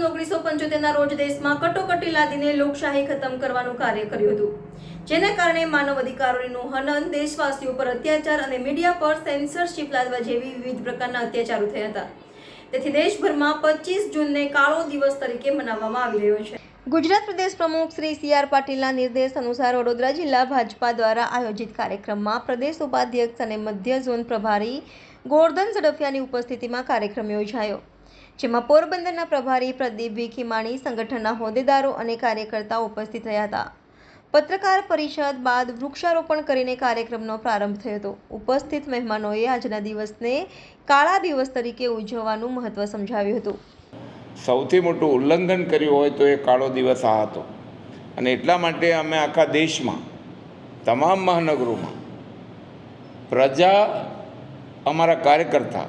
પ્રદેશમાં કટોકટી લાદીને લોકશાહી ખતમ કરવાનું કાર્ય કર્યું હતું. જેના કારણે માનવ અધિકારોનું હનન દેશવાસીઓ પર અત્યાચાર અને મીડિયા પર સેન્સરશિપ લાદવા જેવી વિવિધ પ્રકારના અત્યાચારો થયા હતા. તેથી દેશભરમાં પચીસ જૂનને કાળો દિવસ તરીકે મનાવવામાં આવી રહ્યો છે. ગુજરાત પ્રદેશ પ્રમુખ શ્રી સી આર પાટીલના નિર્દેશ અનુસાર વડોદરા જિલ્લા ભાજપા દ્વારા આયોજિત કાર્યક્રમમાં પ્રદેશ ઉપાધ્યક્ષ અને મધ્ય ઝોન પ્રભારી ગોરધન ઝડફિયાની ઉપસ્થિતિમાં કાર્યક્રમ યોજાયો. જેમાં પોરબંદરના પ્રભારી પ્રદીપ ભીખીમાણી સંગઠનના હોદ્દેદારો અને કાર્યકર્તાઓ ઉપસ્થિત રહ્યા હતા. પત્રકાર પરિષદ બાદ વૃક્ષારોપણ કરીને કાર્યક્રમનો પ્રારંભ થયો હતો. ઉપસ્થિત મહેમાનોએ આજના દિવસને કાળા દિવસ તરીકે ઉજવવાનું મહત્વ સમજાવ્યું હતું. સૌથી મોટું ઉલ્લંઘન કર્યું હોય તો એ કાળો દિવસ આ હતો. અને એટલા માટે અમે આખા દેશમાં, તમામ મહાનગરોમાં પ્રજા, અમારા કાર્યકર્તા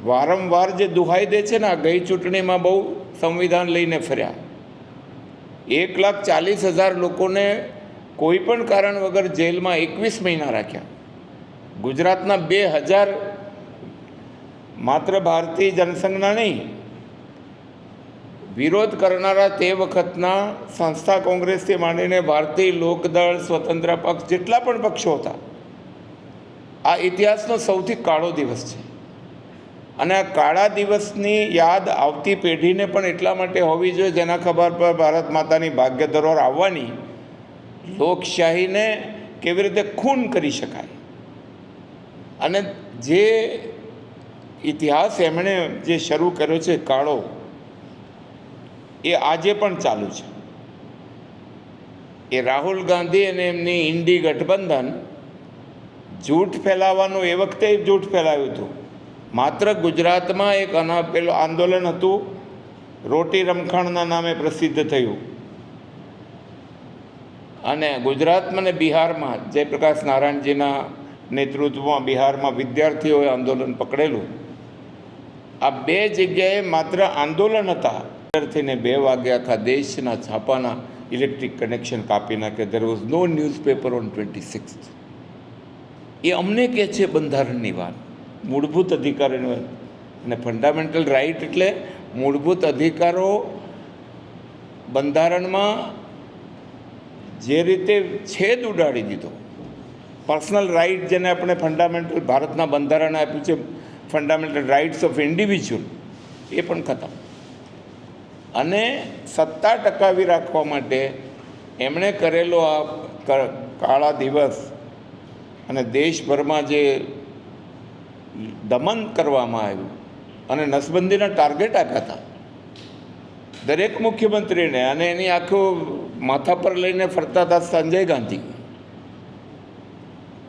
વારંવાર જે દુહાઈ દે છે ને, આ ગઈ ચૂંટણીમાં બહુ સંવિધાન લઈને ફર્યા. એક લાખ ચાલીસ હજાર લોકોને કોઈ પણ કારણ વગર જેલમાં એકવીસ મહિના રાખ્યા. ગુજરાતના બે હજાર માત્ર ભારતીય જનસંઘના નહીં, વિરોધ કરનારા તે વખતના સંસ્થા કોંગ્રેસથી માંડીને ભારતીય લોકદળ, સ્વતંત્ર પક્ષ, જેટલા પણ પક્ષો હતા, આ ઇતિહાસનો સૌથી કાળો દિવસ છે. અને કાળા દિવસની યાદ આવતી પેઢીને પણ એટલા માટે હોવી જોઈએ જેના ખબર પર ભારત માતાની ભાગ્ય ધરોહર આવવાની. લોકશાહીને કેવી રીતે ખૂન કરી શકાય? અને જે ઇતિહાસ એમણે જે શરૂ કર્યો છે કાળો, એ આજે પણ ચાલુ છે. એ રાહુલ ગાંધી અને એમની ઇન્ડી ગઠબંધન જૂઠ ફેલાવવાનું, એ વખતે જૂઠ ફેલાવ્યું હતું. માત્ર ગુજરાતમાં એક પેલું આંદોલન હતું. રોટી રમખાણના નામે પ્રસિદ્ધ થયું. અને ગુજરાતમાં ને બિહારમાં જયપ્રકાશ નારાયણજીના નેતૃત્વમાં બિહારમાં વિદ્યાર્થીઓએ આંદોલન પકડેલું. આ બે જગ્યાએ માત્ર આંદોલન હતા. વિદ્યાર્થીને બે વાગે આખા દેશના છાપાના ઇલેક્ટ્રિક કનેક્શન કાપી નાખે there was no newspaper on twenty six એ અમને કહે છે બંધારણની વાત. મૂળભૂત અધિકારોની અને ફંડામેન્ટલ રાઇટ એટલે મૂળભૂત અધિકારો બંધારણમાં જે રીતે છેદ ઉડાડી દીધો. પર્સનલ રાઇટ જેને આપણે ફંડામેન્ટલ ભારતના બંધારણ આપ્યું છે ફંડામેન્ટલ રાઇટ્સ ઓફ ઇન્ડિવિજ્યુઅલ એ પણ ખતમ. અને સત્તા ટકાવી રાખવા માટે એમણે કરેલો આ કાળા દિવસ અને દેશભરમાં જે દમન કરવામાં આવ્યું અને નસબંધીના ટાર્ગેટ આપ્યા હતા. દરેક મુખ્યમંત્રીને અને એની આખો માથા પર લઈને ફરતા હતા સંજય ગાંધી.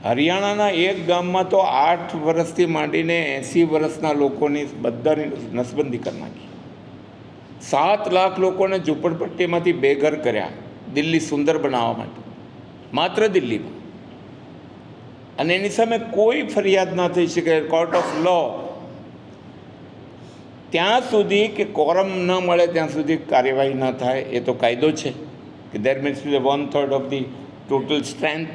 હરિયાણાના એક ગામમાં તો આઠ વર્ષથી માંડીને એંસી વર્ષના લોકોની બધાની નસબંધી કરી નાખી. સાત લાખ લોકોને ઝૂંપડપટ્ટીમાંથી બેઘર કર્યા દિલ્હી સુંદર બનાવવા માટે. માત્ર દિલ્હીમાં. અને એની સામે કોઈ ફરિયાદ ના થઈ શકે કોર્ટ ઓફ લો ત્યાં સુધી કે કોરમ ન મળે, ત્યાં સુધી કાર્યવાહી ન થાય, એ તો કાયદો છે. કે there means one third of the total strength